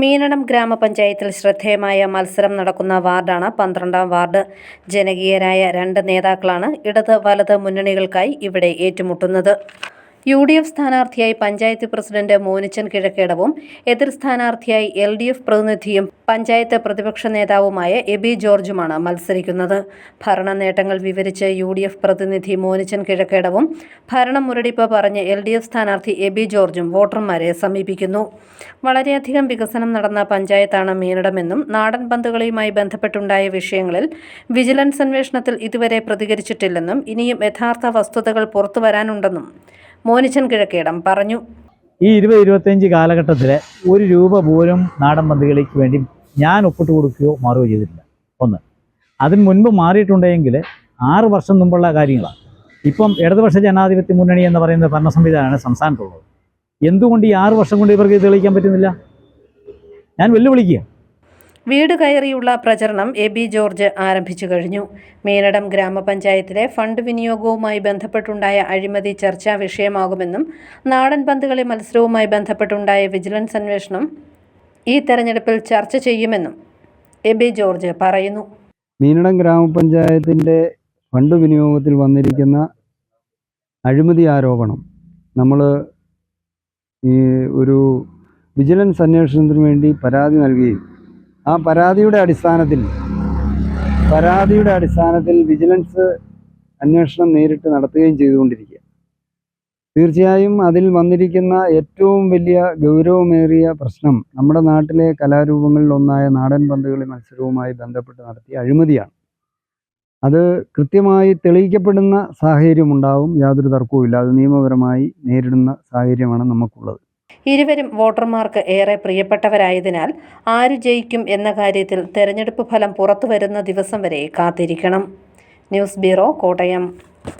മീനടം ഗ്രാമപഞ്ചായത്തിൽ ശ്രദ്ധേയമായ മത്സരം നടക്കുന്ന വാർഡാണ് പന്ത്രണ്ടാം വാർഡ്. ജനകീയരായ രണ്ട് നേതാക്കളാണ് ഇടത് വലത് മുന്നണികൾക്കായി ഇവിടെ ഏറ്റുമുട്ടുന്നത്. യു ഡി എഫ് സ്ഥാനാർത്ഥിയായി പഞ്ചായത്ത് പ്രസിഡന്റ് മോനിച്ചൻ കിഴക്കേടവും എതിർ സ്ഥാനാർത്ഥിയായി എൽ ഡി എഫ് പ്രതിനിധിയും പഞ്ചായത്ത് പ്രതിപക്ഷ നേതാവുമായ എബി ജോർജുമാണ് മത്സരിക്കുന്നത്. ഭരണ നേട്ടങ്ങൾ വിവരിച്ച് യു ഡി എഫ് പ്രതിനിധി മോനിച്ചൻ കിഴക്കേടവും ഭരണം മുരടിപ്പ് പറഞ്ഞ് എൽ ഡി എഫ് സ്ഥാനാർത്ഥി എബി ജോർജും വോട്ടർമാരെ സമീപിക്കുന്നു. വളരെയധികം വികസനം നടന്ന പഞ്ചായത്താണ് മീനടമെന്നും നാടൻ പന്തുകളിയുമായി ബന്ധപ്പെട്ടുണ്ടായ വിഷയങ്ങളിൽ വിജിലൻസ് അന്വേഷണത്തിൽ ഇതുവരെ പ്രതികരിച്ചിട്ടില്ലെന്നും ഇനിയും യഥാർത്ഥ വസ്തുതകൾ പുറത്തുവരാനുണ്ടെന്നും മോനിച്ചൻ കിഴക്കേടം പറഞ്ഞു. ഈ ഇരുപത് ഇരുപത്തഞ്ച് കാലഘട്ടത്തിൽ ഒരു രൂപ പോലും നാടൻ പന്തുകളിക്ക് വേണ്ടി ഞാൻ ഒപ്പിട്ട് കൊടുക്കുകയോ മാറുകയോ ചെയ്തിട്ടില്ല. ഒന്ന് അതിന് മുൻപ് മാറിയിട്ടുണ്ടെങ്കിൽ ആറ് വർഷം മുമ്പുള്ള കാര്യങ്ങളാണ് ഇപ്പം ഇടതുപക്ഷ ജനാധിപത്യ മുന്നണി എന്ന് പറയുന്ന ഭരണ സംവിധാനമാണ് സംസ്ഥാനത്തുള്ളത്. എന്തുകൊണ്ട് ഈ ആറ് വർഷം കൊണ്ട് ഇവർക്ക് തെളിയിക്കാൻ പറ്റുന്നില്ല? ഞാൻ വെല്ലുവിളിക്കുക വീട് കയറിയുള്ള പ്രചരണം എ ബി ജോർജ് ആരംഭിച്ചു കഴിഞ്ഞു. മീനടം ഗ്രാമപഞ്ചായത്തിലെ ഫണ്ട് വിനിയോഗവുമായി ബന്ധപ്പെട്ടുണ്ടായ അഴിമതി ചർച്ചാ വിഷയമാകുമെന്നും നാടൻ പന്തുകളി മത്സരവുമായി ബന്ധപ്പെട്ടുണ്ടായ വിജിലൻസ് അന്വേഷണം ഈ തെരഞ്ഞെടുപ്പിൽ ചർച്ച ചെയ്യുമെന്നും എ ബി ജോർജ് പറയുന്നു. മീനടം ഗ്രാമപഞ്ചായത്തിന്റെ ഫണ്ട് വിനിയോഗത്തിൽ വന്നിരിക്കുന്ന അഴിമതി ആരോപണം. നമ്മൾ ഈ ഒരു വിജിലൻസ് അന്വേഷണത്തിന് വേണ്ടി പരാതി നൽകുകയും ആ പരാതിയുടെ അടിസ്ഥാനത്തിൽ പരാതിയുടെ അടിസ്ഥാനത്തിൽ വിജിലൻസ് അന്വേഷണം നേരിട്ട് നടത്തുകയും ചെയ്തുകൊണ്ടിരിക്കുക തീർച്ചയായും അതിൽ വന്നിരിക്കുന്ന ഏറ്റവും വലിയ ഗൗരവമേറിയ പ്രശ്നം നമ്മുടെ നാട്ടിലെ കലാരൂപങ്ങളിൽ ഒന്നായ നാടൻ പന്തുകളി മത്സരവുമായി ബന്ധപ്പെട്ട് നടത്തിയ അഴിമതിയാണ്. അത് കൃത്യമായി തെളിയിക്കപ്പെടുന്ന സാഹചര്യമുണ്ടാവും യാതൊരു തർക്കവുമില്ല. അത് നിയമപരമായി നേരിടുന്ന സാഹചര്യമാണ് നമുക്കുള്ളത്. ഇരുവരും വോട്ടർമാർക്ക് ഏറെ പ്രിയപ്പെട്ടവരായതിനാൽ ആര് ജയിക്കും എന്ന കാര്യത്തിൽ തെരഞ്ഞെടുപ്പ് ഫലം പുറത്തുവരുന്ന ദിവസം വരെ കാത്തിരിക്കണം. News bureau Kottayam.